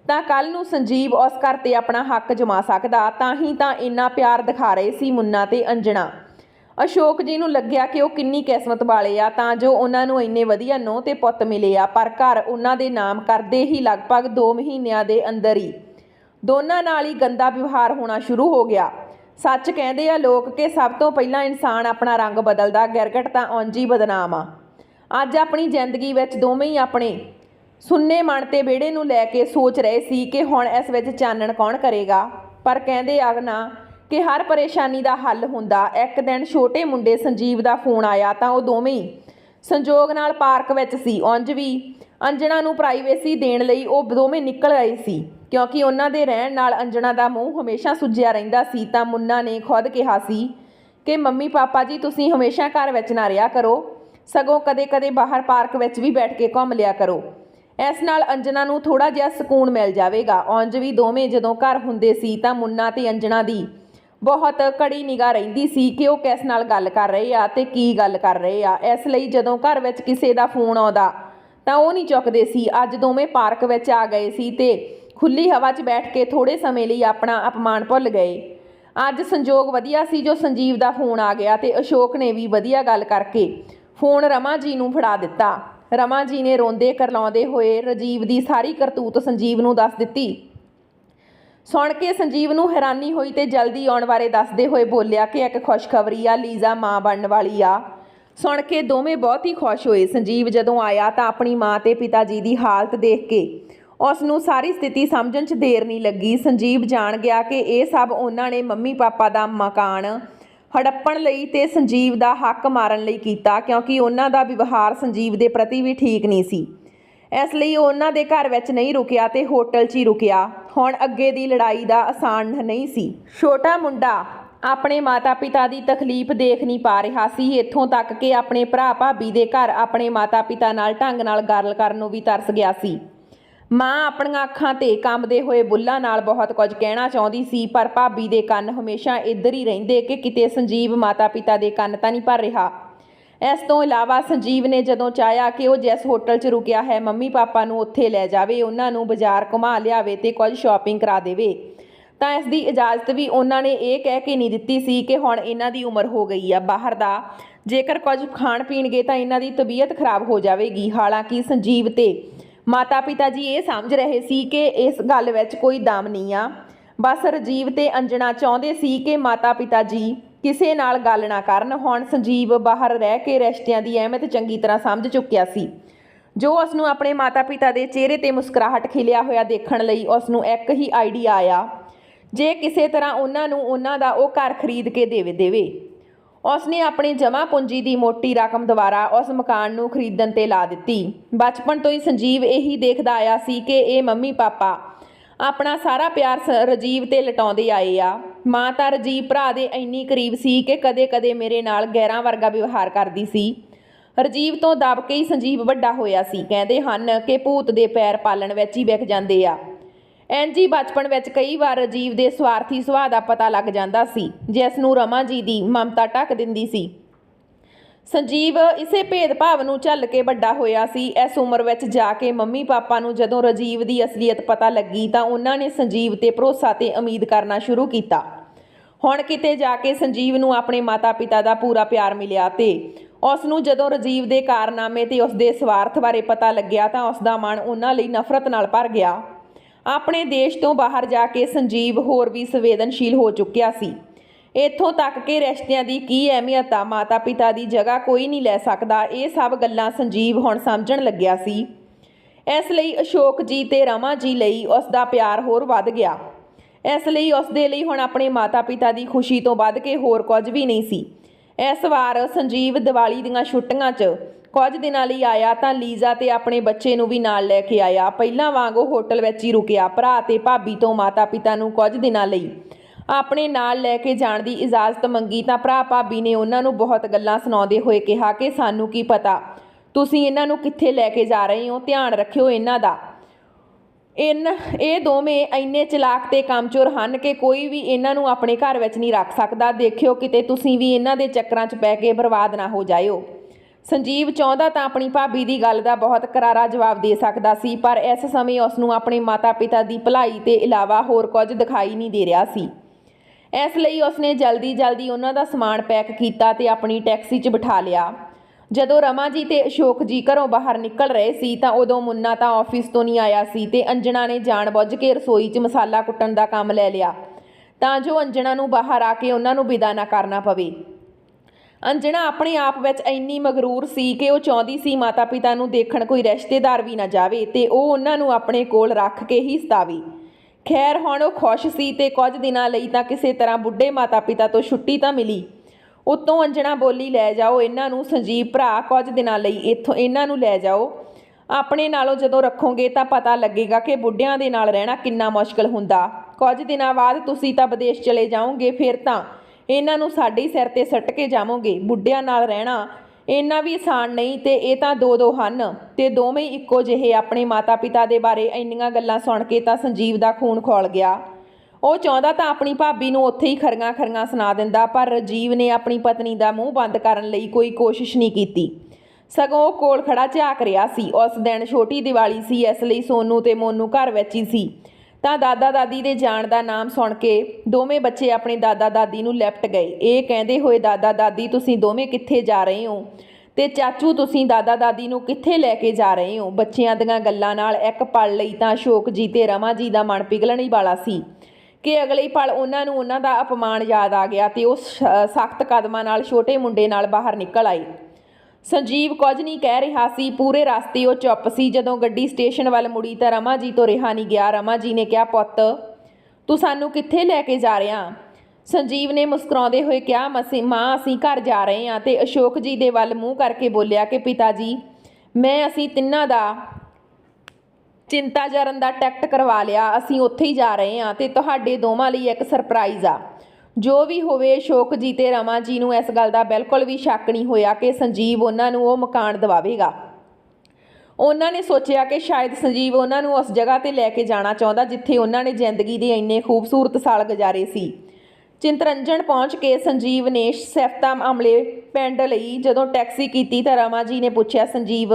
ਤਾਂ ਕੱਲ ਨੂੰ ਸੰਜੀਵ ਉਸ ਘਰ ਤੇ ਆਪਣਾ ਹੱਕ ਜਮਾ ਸਕਦਾ, ਤਾਂ ਹੀ ਤਾਂ ਇੰਨਾ ਪਿਆਰ ਦਿਖਾ ਰਹੇ ਸੀ ਮੁੰਨਾ ਤੇ ਅੰਜਣਾ। ਅਸ਼ੋਕ ਜੀ ਨੂੰ ਲੱਗਿਆ ਕਿ ਉਹ ਕਿੰਨੀ ਕਿਸਮਤ ਵਾਲੇ ਆ, ਤਾਂ ਜੋ ਉਹਨਾਂ ਨੂੰ ਇੰਨੇ ਵਧੀਆ ਨੋਹ ਤੇ ਪੁੱਤ ਮਿਲੇ ਆ, ਪਰ ਘਰ ਉਹਨਾਂ ਦੇ ਨਾਮ ਕਰਦੇ ਹੀ ਲਗਭਗ 2 ਮਹੀਨਿਆਂ ਦੇ ਅੰਦਰ ਹੀ ਦੋਨਾਂ ਨਾਲ ਹੀ ਗੰਦਾ ਵਿਵਹਾਰ ਹੋਣਾ ਸ਼ੁਰੂ ਹੋ ਗਿਆ। ਸੱਚ ਕਹਿੰਦੇ ਆ ਲੋਕ ਕਿ ਸਭ ਤੋਂ ਪਹਿਲਾਂ ਇਨਸਾਨ ਆਪਣਾ ਰੰਗ ਬਦਲਦਾ, ਗਿਰਗਟ ਤਾਂ ਉਂਝ ਹੀ ਬਦਨਾਮ ਆ। ਅੱਜ ਆਪਣੀ ਜ਼ਿੰਦਗੀ ਵਿੱਚ ਦੋਵੇਂ ਹੀ ਆਪਣੇ ਸੁੰਨੇ ਮਨ ਤੇ ਵਿਹੜੇ ਨੂੰ ਲੈ ਕੇ ਸੋਚ ਰਹੇ ਸੀ ਕਿ ਹੁਣ ਇਸ ਵਿੱਚ ਚਾਨਣ ਕੌਣ ਕਰੇਗਾ, ਪਰ ਕਹਿੰਦੇ ਆ ਨਾ ਕਿ ਹਰ ਪਰੇਸ਼ਾਨੀ ਦਾ ਹੱਲ ਹੁੰਦਾ। ਇੱਕ ਦਿਨ ਛੋਟੇ ਮੁੰਡੇ ਸੰਜੀਵ ਦਾ ਫੋਨ ਆਇਆ ਤਾਂ ਉਹ ਦੋਵੇਂ ਸੰਜੋਗ ਨਾਲ ਪਾਰਕ ਵਿੱਚ ਸੀ। ਉਂਝ ਵੀ ਅੰਜਣਾ ਨੂੰ ਪ੍ਰਾਈਵੇਸੀ ਦੇਣ ਲਈ ਉਹ ਦੋਵੇਂ ਨਿਕਲ ਆਏ ਸੀ। ਕਿਉਂਕਿ ਉਹਨਾਂ ਦੇ ਰਹਿਣ ਨਾਲ ਅੰਜਣਾ ਦਾ ਮੂੰਹ ਹਮੇਸ਼ਾ ਸੁੱਜਿਆ ਰਹਿੰਦਾ ਸੀ ਤਾਂ ਮੁੰਨਾ ਨੇ ਖੁਦ ਕਿਹਾ ਸੀ ਕਿ, ਮੰਮੀ, ਪਾਪਾ ਜੀ, ਤੁਸੀਂ ਹਮੇਸ਼ਾ ਘਰ ਵਿੱਚ ਨਾ ਰਿਹਾ ਕਰੋ। ਸਗੋਂ ਕਦੇ-ਕਦੇ ਬਾਹਰ ਪਾਰਕ ਵਿੱਚ ਵੀ ਬੈਠ ਕੇ ਘੁੰਮ ਲਿਆ ਕਰੋ। ਇਸ ਨਾਲ ਅੰਜਣਾ ਨੂੰ ਥੋੜਾ ਜਿਹਾ ਸਕੂਨ ਮਿਲ ਜਾਵੇਗਾ। ਉਂਝ ਵੀ ਦੋਵੇਂ ਜਦੋਂ ਘਰ ਹੁੰਦੇ ਸੀ ਤਾਂ ਮੁੰਨਾ ਤੇ ਅੰਜਣਾ ਦੀ ਬਹੁਤ ਕੜੀ ਨਿਗਾਹ ਰਹਿੰਦੀ ਸੀ ਕਿ ਉਹ ਕਿਸ ਨਾਲ ਗੱਲ ਕਰ ਰਹੇ ਆ ਤੇ ਕੀ ਗੱਲ ਕਰ ਰਹੇ ਆ। ਇਸ ਲਈ ਜਦੋਂ ਘਰ ਵਿੱਚ ਕਿਸੇ ਦਾ ਫੋਨ ਆਉਂਦਾ, ਤਾਂ ਉਹ ਨਹੀਂ ਚੁੱਕਦੇ ਸੀ। ਅੱਜ ਦੋਵੇਂ ਪਾਰਕ ਵਿੱਚ ਆ ਗਏ ਸੀ ਤੇ ਖੁੱਲੀ ਹਵਾ 'ਚ ਬੈਠ ਕੇ ਥੋੜੇ ਸਮੇਂ ਲਈ ਆਪਣਾ ਅਪਮਾਨ ਭੁੱਲ ਗਏ। ਅੱਜ ਸੰਜੋਗ ਵਧੀਆ ਸੀ ਜੋ ਸੰਜੀਵ ਦਾ ਫੋਨ ਆ ਗਿਆ ਤੇ ਅਸ਼ੋਕ ਨੇ ਵੀ ਵਧੀਆ ਗੱਲ ਕਰਕੇ ਫੋਨ ਰਮਾ ਜੀ ਨੂੰ ਫੜਾ ਦਿੱਤਾ। ਰਮਾ ਜੀ ਨੇ ਰੋਂਦੇ ਕਰਲਾਉਂਦੇ ਹੋਏ ਰਜੀਵ ਦੀ ਸਾਰੀ ਕਰਤੂਤ ਸੰਜੀਵ ਨੂੰ ਦੱਸ ਦਿੱਤੀ। ਸੁਣ ਕੇ ਸੰਜੀਵ ਨੂੰ ਹੈਰਾਨੀ ਹੋਈ ਤੇ ਜਲਦੀ ਆਉਣ ਬਾਰੇ ਦੱਸਦੇ ਹੋਏ ਬੋਲਿਆ ਕਿ ਇੱਕ ਖੁਸ਼ਖਬਰੀ ਆ, ਲੀਜ਼ਾ ਮਾਂ ਬਣਨ ਵਾਲੀ ਆ। ਸੁਣ ਕੇ ਦੋਵੇਂ ਬਹੁਤ ਹੀ ਖੁਸ਼ ਹੋਏ। ਸੰਜੀਵ ਜਦੋਂ ਆਇਆ ਤਾਂ ਆਪਣੀ ਮਾਂ ਤੇ ਪਿਤਾ ਜੀ ਦੀ ਹਾਲਤ ਦੇਖ ਕੇ ਉਸ ਨੂੰ ਸਾਰੀ ਸਥਿਤੀ ਸਮਝਣ 'ਚ ਦੇਰ ਨਹੀਂ ਲੱਗੀ। ਸੰਜੀਵ ਜਾਣ ਗਿਆ ਕਿ ਇਹ ਸਭ ਉਹਨਾਂ ਨੇ ਮੰਮੀ ਪਾਪਾ ਦਾ ਮਕਾਨ ਹੜੱਪਣ ਲਈ ਤੇ ਸੰਜੀਵ ਦਾ ਹੱਕ ਮਾਰਨ ਲਈ ਕੀਤਾ, ਕਿਉਂਕਿ ਉਹਨਾਂ ਦਾ ਵਿਵਹਾਰ ਸੰਜੀਵ ਦੇ ਪ੍ਰਤੀ ਵੀ ਠੀਕ ਨਹੀਂ ਸੀ। ਇਸ ਲਈ ਉਹਨਾਂ ਦੇ ਘਰ ਵਿੱਚ ਨਹੀਂ ਰੁਕਿਆ ਤੇ ਹੋਟਲ 'ਚ ਹੀ ਰੁਕਿਆ। ਹੁਣ ਅੱਗੇ ਦੀ ਲੜਾਈ ਦਾ ਆਸਾਨ ਨਹੀਂ ਸੀ। ਛੋਟਾ ਮੁੰਡਾ ਆਪਣੇ ਮਾਤਾ-ਪਿਤਾ ਦੀ ਤਕਲੀਫ ਦੇਖ ਨਹੀਂ ਪਾ ਰਿਹਾ ਸੀ। ਇੱਥੋਂ ਤੱਕ ਕਿ ਆਪਣੇ ਭਰਾ ਭਾਬੀ ਦੇ ਘਰ ਆਪਣੇ ਮਾਤਾ-ਪਿਤਾ ਨਾਲ ਢੰਗ ਨਾਲ ਗੱਲ ਕਰਨ ਨੂੰ ਵੀ ਤਰਸ ਗਿਆ ਸੀ। ਮਾਂ ਆਪਣੀਆਂ ਅੱਖਾਂ ਤੇ ਕੰਬਦੇ ਹੋਏ ਬੁੱਲਾਂ ਨਾਲ ਬਹੁਤ ਕੁਝ ਕਹਿਣਾ ਚਾਹੁੰਦੀ ਸੀ, ਪਰ ਭਾਬੀ ਦੇ ਕੰਨ ਹਮੇਸ਼ਾ ਇੱਧਰ ਹੀ ਰਹਿੰਦੇ ਕਿ ਕਿਤੇ ਸੰਜੀਵ ਮਾਤਾ-ਪਿਤਾ ਦੇ ਕੰਨ ਤਾਂ ਨਹੀਂ ਭਰ ਰਿਹਾ। ਇਸ ਤੋਂ ਇਲਾਵਾ ਸੰਜੀਵ ਨੇ ਜਦੋਂ ਚਾਹਿਆ ਕਿ ਉਹ ਜਿਸ ਹੋਟਲ 'ਚ ਰੁਕਿਆ ਹੈ, ਮੰਮੀ ਪਾਪਾ ਨੂੰ ਉੱਥੇ ਲੈ ਜਾਵੇ, ਉਹਨਾਂ ਨੂੰ ਬਾਜ਼ਾਰ ਘੁਮਾ ਲਿਆਵੇ ਤੇ ਕੁਝ ਸ਼ਾਪਿੰਗ ਕਰਾ ਦੇਵੇ। ਤਾਂ ਇਸ ਦੀ ਇਜਾਜ਼ਤ ਵੀ ਉਹਨਾਂ ਨੇ ਇਹ ਕਹਿ ਕੇ ਨਹੀਂ ਦਿੱਤੀ ਸੀ ਕਿ ਹੁਣ ਇਹਨਾਂ ਦੀ ਉਮਰ ਹੋ ਗਈ ਆ, ਬਾਹਰ ਦਾ। ਜੇਕਰ ਕੁਝ ਖਾਣ ਪੀਣਗੇ ਤਾਂ ਇਹਨਾਂ ਦੀ ਤਬੀਅਤ ਖਰਾਬ ਹੋ ਜਾਵੇਗੀ। ਹਾਲਾਂਕਿ ਸੰਜੀਵ ਤੇ ਮਾਤਾ ਪਿਤਾ ਜੀ ਇਹ ਸਮਝ ਰਹੇ ਸੀ ਕਿ ਇਸ ਗੱਲ ਵਿੱਚ ਕੋਈ ਦਮ ਨਹੀਂ ਆ। ਬਸ ਰਜੀਵ ਤੇ ਅੰਜਣਾ ਚਾਹੁੰਦੇ ਸੀ ਕਿ ਮਾਤਾ ਪਿਤਾ ਜੀ ਕਿਸੇ ਨਾਲ ਗੱਲ ਨਾ ਕਰਨ। ਹੁਣ ਸੰਜੀਵ ਬਾਹਰ ਰਹਿ ਕੇ ਰਿਸ਼ਤਿਆਂ ਦੀ ਅਹਿਮੀਅਤ ਚੰਗੀ ਤਰ੍ਹਾਂ ਸਮਝ ਚੁੱਕਿਆ ਸੀ। ਜੋ ਉਸ ਨੂੰ ਆਪਣੇ ਮਾਤਾ-ਪਿਤਾ ਦੇ ਚਿਹਰੇ ਤੇ ਮੁਸਕਰਾਹਟ ਖਿਲਿਆ ਹੋਇਆ ਦੇਖਣ ਲਈ ਉਸ ਨੂੰ ਇੱਕ ਹੀ ਆਈਡੀਆ ਆਇਆ, ਜੇ ਕਿਸੇ ਤਰ੍ਹਾਂ ਉਹਨਾਂ ਨੂੰ ਉਹਨਾਂ ਦਾ ਉਹ ਘਰ ਖਰੀਦ ਕੇ ਦੇਵੇ ਦੇਵੇ। ਉਸ ਨੇ ਆਪਣੀ ਜਮ੍ਹਾਂ ਪੂੰਜੀ ਦੀ ਮੋਟੀ ਰਕਮ ਦੁਆਰਾ ਉਸ ਮਕਾਨ ਨੂੰ ਖਰੀਦਣ ਤੇ ਲਾ ਦਿੱਤੀ। ਬਚਪਨ ਤੋਂ ਹੀ ਸੰਜੀਵ ਇਹੀ ਦੇਖਦਾ ਆਇਆ ਸੀ ਕਿ ਇਹ ਮੰਮੀ ਪਾਪਾ ਆਪਣਾ ਸਾਰਾ ਪਿਆਰ ਸ- ਰਜੀਵ ਤੇ ਲਟਾਉਂਦੇ ਆਏ ਆ। ਮਾਂ ਤਾਂ ਰਜੀਵ ਭਰਾ ਦੇ ਇੰਨੀ ਕਰੀਬ ਸੀ ਕਿ ਕਦੇ-ਕਦੇ ਮੇਰੇ ਨਾਲ ਗੈਰਾਂ ਵਰਗਾ ਵਿਵਹਾਰ ਕਰਦੀ ਸੀ। ਰਜੀਵ ਤੋਂ ਦਬ ਕੇ ਹੀ ਸੰਜੀਵ ਵੱਡਾ ਹੋਇਆ ਸੀ। ਕਹਿੰਦੇ ਹਨ ਕਿ ਭੂਤ ਦੇ ਪੈਰ ਪਾਲਣ ਵਿੱਚ ਹੀ ਵਿਕ ਜਾਂਦੇ ਆ। ਐਂਜੀ ਬਚਪਨ ਵਿੱਚ ਕਈ ਵਾਰ ਰਜੀਵ ਦੇ ਸਵਾਰਥੀ ਸੁਭਾਅ ਦਾ ਪਤਾ ਲੱਗ ਜਾਂਦਾ ਸੀ, ਜਿਸ ਨੂੰ ਰਮਾ ਜੀ ਦੀ ਮਮਤਾ ਢੱਕ ਦਿੰਦੀ ਸੀ। ਸੰਜੀਵ ਇਸੇ ਭੇਦਭਾਵ ਨੂੰ ਝੱਲ ਕੇ ਵੱਡਾ ਹੋਇਆ ਸੀ। ਇਸ ਉਮਰ ਵਿੱਚ ਜਾ ਕੇ ਮੰਮੀ ਪਾਪਾ ਨੂੰ ਜਦੋਂ ਰਜੀਵ ਦੀ ਅਸਲੀਅਤ ਪਤਾ ਲੱਗੀ ਤਾਂ ਉਹਨਾਂ ਨੇ ਸੰਜੀਵ ਤੇ ਭਰੋਸਾ ਤੇ ਉਮੀਦ ਕਰਨਾ ਸ਼ੁਰੂ ਕੀਤਾ। ਹੁਣ ਕਿਤੇ ਜਾ ਕੇ ਸੰਜੀਵ ਨੂੰ ਆਪਣੇ ਮਾਤਾ-ਪਿਤਾ ਦਾ ਪੂਰਾ ਪਿਆਰ ਮਿਲਿਆ ਤੇ ਉਸ ਨੂੰ ਜਦੋਂ ਰਜੀਵ ਦੇ ਕਾਰਨਾਮੇ ਤੇ ਉਸ ਦੇ ਸਵਾਰਥ ਬਾਰੇ ਪਤਾ ਲੱਗਿਆ ਤਾਂ ਉਸ ਦਾ ਮਨ ਉਹਨਾਂ ਲਈ ਨਫ਼ਰਤ ਨਾਲ ਭਰ ਗਿਆ। ਆਪਣੇ ਦੇਸ਼ ਤੋਂ ਬਾਹਰ ਜਾ ਕੇ ਸੰਜੀਵ ਹੋਰ ਵੀ ਸੰਵੇਦਨਸ਼ੀਲ ਹੋ ਚੁੱਕਿਆ ਸੀ। ਇੱਥੋਂ ਤੱਕ ਕਿ ਰਿਸ਼ਤਿਆਂ ਦੀ ਕੀ ਅਹਿਮੀਅਤ ਆ, ਮਾਤਾ-ਪਿਤਾ ਦੀ ਜਗ੍ਹਾ ਕੋਈ ਨਹੀਂ ਲੈ ਸਕਦਾ, ਇਹ ਸਭ ਗੱਲਾਂ ਸੰਜੀਵ ਹੁਣ ਸਮਝਣ ਲੱਗਿਆ ਸੀ। ਇਸ ਲਈ ਅਸ਼ੋਕ ਜੀ ਤੇ ਰਮਾ ਜੀ ਲਈ ਉਸ ਦਾ ਪਿਆਰ ਹੋਰ ਵੱਧ ਗਿਆ। ਇਸ ਲਈ ਉਸ ਦੇ ਲਈ ਹੁਣ ਆਪਣੇ ਮਾਤਾ-ਪਿਤਾ ਦੀ ਖੁਸ਼ੀ ਤੋਂ ਵੱਧ ਕੇ ਹੋਰ ਕੁਝ ਵੀ ਨਹੀਂ ਸੀ। ਇਸ ਵਾਰ ਸੰਜੀਵ ਦੀਵਾਲੀ ਦੀਆਂ ਛੁੱਟੀਆਂ 'ਚ ਕੁਝ ਦਿਨਾਂ ਲਈ ਆਇਆ ਤਾਂ ਲੀਜ਼ਾ ਤੇ ਆਪਣੇ ਬੱਚੇ ਨੂੰ ਵੀ ਨਾਲ ਲੈ ਕੇ ਆਇਆ। ਪਹਿਲਾਂ ਵਾਂਗ ਉਹ ਹੋਟਲ ਵਿੱਚ ਹੀ ਰੁਕਿਆ। ਭਰਾ ਤੇ ਭਾਬੀ ਤੋਂ ਮਾਤਾ-ਪਿਤਾ ਨੂੰ ਕੁਝ ਦਿਨਾਂ ਲਈ ਆਪਣੇ ਨਾਲ ਲੈ ਕੇ ਜਾਣ ਦੀ ਇਜਾਜ਼ਤ ਮੰਗੀ ਤਾਂ ਭਰਾ ਭਾਬੀ ਨੇ ਉਹਨਾਂ ਨੂੰ ਬਹੁਤ ਗੱਲਾਂ ਸੁਣਾਉਂਦੇ ਹੋਏ ਕਿਹਾ ਕਿ ਸਾਨੂੰ ਕੀ ਪਤਾ, ਤੁਸੀਂ ਇਹਨਾਂ ਨੂੰ ਕਿੱਥੇ ਲੈ ਕੇ ਜਾ ਰਹੇ ਹੋ? ਧਿਆਨ ਰੱਖਿਓ ਇਹਨਾਂ ਦਾ। ਇਨ, ਇਹ ਦੋਵੇਂ ਇੰਨੇ ਚਲਾਕ ਤੇ ਕਾਮਚੋਰ ਹਨ ਕਿ ਕੋਈ ਵੀ ਇਹਨਾਂ ਨੂੰ ਆਪਣੇ ਘਰ ਵਿੱਚ ਨਹੀਂ ਰੱਖ ਸਕਦਾ। ਦੇਖਿਓ ਕਿਤੇ ਤੁਸੀਂ ਵੀ ਇਹਨਾਂ ਦੇ ਚੱਕਰਾਂ 'ਚ ਪੈ ਕੇ ਬਰਬਾਦ ਨਾ ਹੋ ਜਾਇਓ। ਸੰਜੀਵ ਚਾਹੁੰਦਾ ਤਾਂ ਆਪਣੀ ਭਾਬੀ ਦੀ ਗੱਲ ਦਾ ਬਹੁਤ ਕਰਾਰਾ ਜਵਾਬ ਦੇ ਸਕਦਾ ਸੀ, ਪਰ ਇਸ ਸਮੇਂ ਉਸ ਨੂੰ ਆਪਣੇ ਮਾਤਾ-ਪਿਤਾ ਦੀ ਭਲਾਈ ਤੇ ਇਲਾਵਾ ਹੋਰ ਕੁਝ ਦਿਖਾਈ ਨਹੀਂ ਦੇ ਰਿਹਾ ਸੀ। ਇਸ ਲਈ ਉਸਨੇ ਜਲਦੀ-ਜਲਦੀ ਉਹਨਾਂ ਦਾ ਸਮਾਨ ਪੈਕ ਕੀਤਾ ਤੇ ਆਪਣੀ ਟੈਕਸੀ 'ਚ ਬਿਠਾ ਲਿਆ। ਜਦੋਂ ਰਮਾ ਜੀ ਤੇ ਅਸ਼ੋਕ ਜੀ ਘਰੋਂ ਬਾਹਰ ਨਿਕਲ ਰਹੇ ਸੀ ਤਾਂ ਉਦੋਂ ਮੁੰਨਾ ਤਾਂ ਆਫਿਸ ਤੋਂ ਨਹੀਂ ਆਇਆ ਸੀ ਤੇ ਅੰਜਣਾ ਨੇ ਜਾਣਬੁੱਝ ਕੇ ਰਸੋਈ 'ਚ ਮਸਾਲਾ ਕੁੱਟਣ ਦਾ ਕੰਮ ਲੈ ਲਿਆ। ਤਾਂ ਜੋ ਅੰਜਣਾ ਨੂੰ ਬਾਹਰ ਆ ਕੇ ਉਹਨਾਂ ਨੂੰ ਵਿਦਾ ਨਾ ਕਰਨਾ ਪਵੇ। ਅੰਜਣਾ ਆਪਣੇ ਆਪ ਵਿੱਚ ਇੰਨੀ ਮਗਰੂਰ ਸੀ ਕਿ ਉਹ ਚਾਹੁੰਦੀ ਸੀ ਮਾਤਾ-ਪਿਤਾ ਨੂੰ ਦੇਖਣ ਕੋਈ ਰਿਸ਼ਤੇਦਾਰ ਵੀ ਨਾ ਜਾਵੇ ਤੇ ਉਹ ਉਹਨਾਂ ਨੂੰ ਆਪਣੇ ਕੋਲ ਰੱਖ ਕੇ ਹੀ ਸਤਾਵੇ। ਖੈਰ, ਹੁਣ ਉਹ ਖੁਸ਼ ਸੀ ਤੇ ਕੁਝ ਦਿਨਾਂ ਲਈ ਤਾਂ ਕਿਸੇ ਤਰ੍ਹਾਂ ਬੁੱਢੇ ਮਾਤਾ-ਪਿਤਾ ਤੋਂ ਛੁੱਟੀ ਤਾਂ ਮਿਲੀ। ਉਤੋਂ ਅੰਜਣਾ ਬੋਲੀ, ਲੈ ਜਾਓ ਇਹਨਾਂ ਨੂੰ ਸੰਜੀਵ ਭਰਾ ਕੁਝ ਦਿਨਾਂ ਲਈ, ਇੱਥੋਂ ਇਹਨਾਂ ਨੂੰ ਲੈ ਜਾਓ। ਆਪਣੇ ਨਾਲੋਂ ਜਦੋਂ ਰੱਖੋਗੇ ਤਾਂ ਪਤਾ ਲੱਗੇਗਾ ਕਿ ਬੁੱਢਿਆਂ ਦੇ ਨਾਲ ਰਹਿਣਾ ਕਿੰਨਾ ਮੁਸ਼ਕਲ ਹੁੰਦਾ। ਕੁਝ ਦਿਨਾਂ ਬਾਅਦ ਤੁਸੀਂ ਤਾਂ ਵਿਦੇਸ਼ ਚਲੇ ਜਾਓਗੇ, ਫਿਰ ਤਾਂ ਇਹਨਾਂ ਨੂੰ ਸਾਡੇ ਹੀ ਸਿਰ ਤੇ ਸੱਟ ਕੇ ਜਾਵੋਗੇ। ਬੁੱਢਿਆਂ ਨਾਲ ਰਹਿਣਾ ਇੰਨਾ ਵੀ ਆਸਾਨ ਨਹੀਂ ਤੇ ਇਹ ਤਾਂ ਦੋ ਦੋ ਹਨ। ਤੇ ਦੋਵੇਂ ਇੱਕੋ ਜਿਹੇ ਆਪਣੇ ਮਾਤਾ-ਪਿਤਾ ਦੇ ਬਾਰੇ ਇੰਨੀਆਂ ਗੱਲਾਂ ਸੁਣ ਕੇ ਤਾਂ ਸੰਜੀਵ ਦਾ ਖੂਨ ਖੋਲ ਗਿਆ। ਉਹ ਚਾਹੁੰਦਾ ਤਾਂ ਆਪਣੀ ਭਾਬੀ ਨੂੰ ਉੱਥੇ ਹੀ ਖਰੀਆਂ ਖਰੀਆਂ ਸੁਣਾ ਦਿੰਦਾ, ਪਰ ਰਜੀਵ ਨੇ ਆਪਣੀ ਪਤਨੀ ਦਾ ਮੂੰਹ ਬੰਦ ਕਰਨ ਲਈ ਕੋਈ ਕੋਸ਼ਿਸ਼ ਨਹੀਂ ਕੀਤੀ। ਸਗੋਂ ਉਹ ਕੋਲ ਖੜਾ ਝਾਕ ਰਿਹਾ ਸੀ। ਉਸ ਦਿਨ ਛੋਟੀ ਦੀਵਾਲੀ ਸੀ, ਇਸ ਲਈ ਸੋਨੂ ਤੇ ਮੋਨੂ ਘਰ ਵਿੱਚ ਹੀ ਸੀ। ਤਾਂ ਦਾਦਾ ਦਾਦੀ ਦੇ ਜਾਣ ਦਾ ਨਾਮ ਸੁਣ ਕੇ ਦੋਵੇਂ ਬੱਚੇ ਆਪਣੇ ਦਾਦਾ ਦਾਦੀ ਨੂੰ ਲਿਪਟ ਗਏ। ਇਹ ਕਹਿੰਦੇ ਹੋਏ, ਦਾਦਾ ਦਾਦੀ, ਤੁਸੀਂ ਦੋਵੇਂ ਕਿੱਥੇ ਜਾ ਰਹੇ ਹੋ? ਤੇ ਚਾਚੂ, ਤੁਸੀਂ ਦਾਦਾ ਦਾਦੀ ਨੂੰ ਕਿੱਥੇ ਲੈ ਕੇ ਜਾ ਰਹੇ ਹੋ? ਬੱਚਿਆਂ ਦੀਆਂ ਗੱਲਾਂ ਨਾਲ ਇੱਕ ਪਲ ਲਈ ਤਾਂ ਅਸ਼ੋਕ ਜੀ ਤੇ ਰਮਾ ਜੀ ਦਾ ਮਨ ਪਿਘਲਣ ਹੀ ਵਾਲਾ ਸੀ। ਕਿ ਅਗਲੇ ਪਲ ਉਹਨਾਂ ਨੂੰ ਉਹਨਾਂ ਦਾ ਅਪਮਾਨ ਯਾਦ ਆ ਗਿਆ ਤੇ ਉਹ ਸਖਤ ਕਦਮਾਂ ਨਾਲ ਛੋਟੇ ਮੁੰਡੇ ਨਾਲ ਬਾਹਰ ਨਿਕਲ ਆਏ। ਸੰਜੀਵ ਕੁਝ ਨਹੀਂ ਕਹਿ ਰਿਹਾ ਸੀ, ਪੂਰੇ ਰਸਤੇ ਉਹ ਚੁੱਪ ਸੀ। ਜਦੋਂ ਗੱਡੀ ਸਟੇਸ਼ਨ ਵੱਲ ਮੁੜੀ ਤਾਂ ਰਮਾ ਜੀ ਤੋਂ ਰਿਹਾ ਨਹੀਂ ਗਿਆ। ਰਮਾ ਜੀ ਨੇ ਕਿਹਾ, ਪੁੱਤ, ਤੂੰ ਸਾਨੂੰ ਕਿੱਥੇ ਲੈ ਕੇ ਜਾ ਰਿਹਾ? ਸੰਜੀਵ ਨੇ ਮੁਸਕਰਾਉਂਦੇ ਹੋਏ ਕਿਹਾ, ਮਸੀ, ਮਾਂ, ਅਸੀਂ ਘਰ ਜਾ ਰਹੇ ਹਾਂ। ਤੇ ਅਸ਼ੋਕ ਜੀ ਦੇ ਵੱਲ ਮੂੰਹ ਕਰਕੇ ਬੋਲਿਆ ਕਿ, ਪਿਤਾ ਜੀ, ਮੈਂ, ਅਸੀਂ ਤਿੰਨਾਂ ਦਾ ਚਿੰਤਾ ਜਰਨ ਦਾ ਟਿਕਟ ਕਰਵਾ ਲਿਆ। ਅਸੀਂ ਉੱਥੇ ਹੀ ਜਾ ਰਹੇ ਹਾਂ ਤੇ ਤੁਹਾਡੇ ਦੋਵਾਂ ਲਈ ਇੱਕ ਸਰਪ੍ਰਾਈਜ਼ ਆ। ਜੋ ਵੀ ਹੋਵੇ ਅਸ਼ੋਕ ਜੀ ਤੇ ਰਮਾ ਜੀ ਨੂੰ ਇਸ ਗੱਲ ਦਾ ਬਿਲਕੁਲ ਵੀ ਸ਼ੱਕ ਨਹੀਂ ਹੋਇਆ ਕਿ ਸੰਜੀਵ ਉਹਨਾਂ ਨੂੰ ਉਹ ਮਕਾਨ ਦਿਵਾਵੇਗਾ। ਉਹਨਾਂ ਨੇ ਸੋਚਿਆ ਕਿ ਸ਼ਾਇਦ ਸੰਜੀਵ ਉਹਨਾਂ ਨੂੰ ਉਸ ਜਗ੍ਹਾ ਤੇ ਲੈ ਕੇ ਜਾਣਾ ਚਾਹੁੰਦਾ, ਜਿੱਥੇ ਉਹਨਾਂ ਨੇ ਜ਼ਿੰਦਗੀ ਦੇ ਇੰਨੇ ਖੂਬਸੂਰਤ ਸਾਲ ਗੁਜ਼ਾਰੇ ਸੀ। ਚਿੰਤਰੰਜਨ ਪਹੁੰਚ ਕੇ ਸੰਜੀਵ ਨੇ ਸਿਫਤਾ ਮਾਮਲੇ ਪਿੰਡ ਲਈ ਜਦੋਂ ਟੈਕਸੀ ਕੀਤੀ ਤਾਂ ਰਮਾ ਜੀ ਨੇ ਪੁੱਛਿਆ, ਸੰਜੀਵ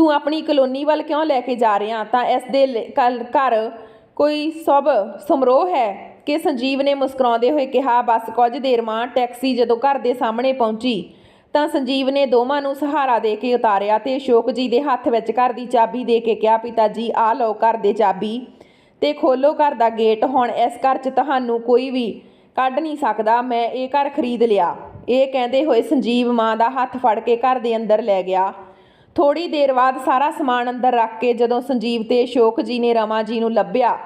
ਤੂੰ ਆਪਣੀ ਕਲੋਨੀ ਵੱਲ ਕਿਉਂ ਲੈ ਕੇ ਜਾ ਰਿਹਾ? ਤਾਂ ਇਸ ਦੇ ਲ- ਘਰ ਕੋਈ ਸਭ ਸਮਰੋਹ ਹੈ? ਕਿ ਸੰਜੀਵ ਨੇ ਮੁਸਕਰਾਉਂਦੇ ਹੋਏ ਕਿਹਾ, ਬਸ ਕੁਝ ਦੇਰ ਮਾਂ, ਟੈਕਸੀ ਜਦੋਂ ਘਰ ਦੇ ਸਾਹਮਣੇ ਪਹੁੰਚੀ, ਤਾਂ ਸੰਜੀਵ ਨੇ ਦੋਵਾਂ ਨੂੰ ਸਹਾਰਾ ਦੇ ਕੇ ਉਤਾਰਿਆ ਤੇ ਅਸ਼ੋਕ ਜੀ ਦੇ ਹੱਥ ਵਿੱਚ ਘਰ ਦੀ ਚਾਬੀ ਦੇ ਕੇ ਕਿਹਾ, ਪਿਤਾ ਜੀ, ਆ ਲਓ ਘਰ ਦੇ ਚਾਬੀ ਤੇ ਖੋਲੋ ਘਰ ਦਾ ਗੇਟ। ਹੁਣ ਇਸ ਘਰ 'ਚ ਤੁਹਾਨੂੰ ਕੋਈ ਵੀ ਕੱਢ ਨਹੀਂ ਸਕਦਾ। ਮੈਂ ਇਹ ਘਰ ਖਰੀਦ ਲਿਆ। ਇਹ ਕਹਿੰਦੇ ਹੋਏ ਸੰਜੀਵ ਮਾਂ ਦਾ ਹੱਥ ਫੜ ਕੇ ਘਰ ਦੇ ਅੰਦਰ ਲੈ ਗਿਆ। ਥੋੜੀ ਦੇਰ ਬਾਅਦ ਸਾਰਾ ਸਮਾਨ ਅੰਦਰ ਰੱਖ ਕੇ ਜਦੋਂ ਸੰਜੀਵ ਤੇ ਅਸ਼ੋਕ ਜੀ ਨੇ ਰਮਾ ਜੀ ਨੂੰ ਲੱਭਿਆ,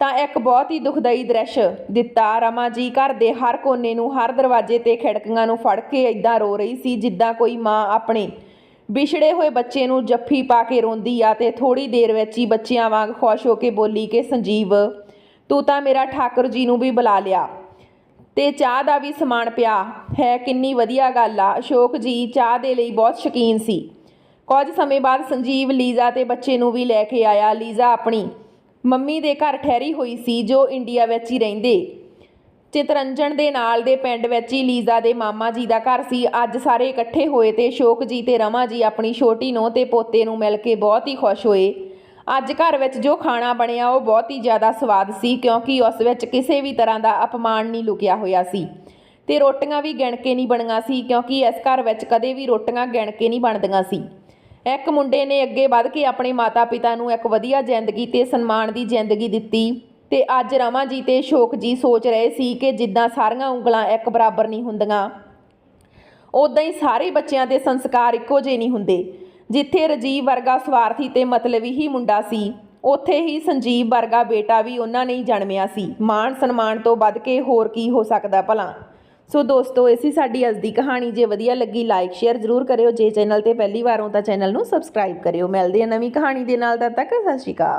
ਤਾਂ ਇੱਕ ਬਹੁਤ ਹੀ ਦੁਖਦਾਈ ਦ੍ਰਿਸ਼ ਦਿੱਤਾ। ਰਮਾ ਜੀ ਘਰ ਦੇ ਹਰ ਕੋਨੇ ਨੂੰ, ਹਰ ਦਰਵਾਜ਼ੇ ਤੇ ਖਿੜਕੀਆਂ ਨੂੰ ਫੜ ਕੇ ਇਦਾਂ ਰੋ ਰਹੀ ਸੀ ਜਿੱਦਾਂ ਕੋਈ ਮਾਂ ਆਪਣੇ ਵਿਛੜੇ ਹੋਏ ਬੱਚੇ ਨੂੰ ਜੱਫੀ ਪਾ ਕੇ ਰੋਂਦੀ ਆ ਤੇ ਥੋੜੀ ਦੇਰ ਵਿੱਚ ਹੀ ਬੱਚਿਆਂ ਵਾਂਗ ਖੁਸ਼ ਹੋ ਕੇ ਬੋਲੀ ਕਿ, ਸੰਜੀਵ, ਤੂੰ ਤਾਂ ਮੇਰਾ ਠਾਕੁਰ ਜੀ ਨੂੰ ਵੀ ਬੁਲਾ ਲਿਆ। ਤੇ ਚਾਹ ਦਾ ਵੀ ਸਮਾਨ ਪਿਆ। ਹੈ, ਕਿੰਨੀ ਵਧੀਆ ਗੱਲ ਆ। ਅਸ਼ੋਕ ਜੀ ਚਾਹ ਦੇ ਲਈ ਬਹੁਤ ਸ਼ੌਕੀਨ ਸੀ। ਕੁਝ ਸਮੇਂ ਬਾਅਦ ਸੰਜੀਵ, ਲੀਜ਼ਾ ਤੇ ਬੱਚੇ ਨੂੰ ਵੀ ਲੈ ਕੇ ਆਇਆ। ਲੀਜ਼ਾ ਆਪਣੀ ਮੰਮੀ ਦੇ ਘਰ ਠਹਿਰੀ ਹੋਈ ਸੀ, ਜੋ ਇੰਡੀਆ ਵਿੱਚ ਹੀ ਰਹਿੰਦੇ। ਚਿਤਰੰਜਨ ਦੇ ਨਾਲ ਦੇ ਪਿੰਡ ਵਿੱਚ ਹੀ ਲੀਜ਼ਾ ਦੇ ਮਾਮਾ ਜੀ ਦਾ ਘਰ ਸੀ। ਅੱਜ ਸਾਰੇ ਇਕੱਠੇ ਹੋਏ ਤੇ ਅਸ਼ੋਕ ਜੀ ਤੇ ਰਮਾ ਜੀ ਆਪਣੀ ਛੋਟੀ ਨੂੰ ਤੇ ਪੋਤੇ ਨੂੰ ਮਿਲ ਕੇ ਬਹੁਤ ਹੀ ਖੁਸ਼ ਹੋਏ। ਅੱਜ ਘਰ ਵਿੱਚ ਜੋ ਖਾਣਾ ਬਣਿਆ, ਉਹ ਬਹੁਤ ਹੀ ਜ਼ਿਆਦਾ ਸਵਾਦ ਸੀ, ਕਿਉਂਕਿ ਉਸ ਵਿੱਚ ਕਿਸੇ ਵੀ ਤਰ੍ਹਾਂ ਦਾ ਅਪਮਾਨ ਨਹੀਂ ਲੁਕਿਆ ਹੋਇਆ ਸੀ। ਤੇ ਰੋਟੀਆਂ ਵੀ ਗਿਣ ਕੇ ਨਹੀਂ ਬਣੀਆਂ ਸੀ, ਕਿਉਂਕਿ ਇਸ ਘਰ ਵਿੱਚ ਕਦੇ ਵੀ ਰੋਟੀਆਂ ਗਿਣ ਕੇ ਨਹੀਂ ਬਣਦੀਆਂ ਸੀ। ਇੱਕ ਮੁੰਡੇ ਨੇ ਅੱਗੇ ਵੱਧ ਕੇ ਆਪਣੇ ਮਾਤਾ-ਪਿਤਾ ਨੂੰ ਇੱਕ ਵਧੀਆ ਜ਼ਿੰਦਗੀ ਤੇ ਸਨਮਾਨ ਦੀ ਜ਼ਿੰਦਗੀ ਦਿੱਤੀ ਤੇ ਅੱਜ ਰਮਾ ਜੀ ਤੇ ਅਸ਼ੋਕ ਜੀ ਸੋਚ ਰਹੇ ਸੀ ਕਿ ਜਿੱਦਾਂ ਸਾਰੀਆਂ ਉਂਗਲਾਂ ਇੱਕ ਬਰਾਬਰ ਨਹੀਂ ਹੁੰਦੀਆਂ ਉਦਾਂ ਹੀ ਸਾਰੇ ਬੱਚਿਆਂ ਦੇ ਸੰਸਕਾਰ ਇੱਕੋ ਜਿਹੇ ਨਹੀਂ ਹੁੰਦੇ। ਜਿੱਥੇ ਰਜੀਵ ਵਰਗਾ ਸਵਾਰਥੀ ਤੇ ਮਤਲਬੀ ਹੀ ਮੁੰਡਾ ਸੀ, ਉੱਥੇ ਹੀ ਸੰਜੀਵ ਵਰਗਾ ਬੇਟਾ ਵੀ ਉਹਨਾਂ ਨੇ ਹੀ ਜਨਮਿਆ ਸੀ। ਮਾਣ ਸਨਮਾਨ ਤੋਂ ਵੱਧ ਕੇ ਹੋਰ ਕੀ ਹੋ ਸਕਦਾ ਭਲਾ? ਸੋ ਦੋਸਤੋ, ਇਹ ਸੀ ਸਾਡੀ ਅੱਜ ਦੀ ਕਹਾਣੀ। ਜੇ ਵਧੀਆ ਲੱਗੀ ਲਾਈਕ ਸ਼ੇਅਰ ਜ਼ਰੂਰ ਕਰਿਓ। ਜੇ ਚੈਨਲ ਤੇ ਪਹਿਲੀ ਵਾਰ ਹੋ ਤਾਂ ਚੈਨਲ ਨੂੰ ਸਬਸਕ੍ਰਾਈਬ ਕਰਿਓ। ਮਿਲਦੇ ਆ ਨਵੀਂ ਕਹਾਣੀ ਦੇ ਨਾਲ, ਤਦ ਤੱਕ ਸਤਿ ਸ਼੍ਰੀ ਅਕਾਲ।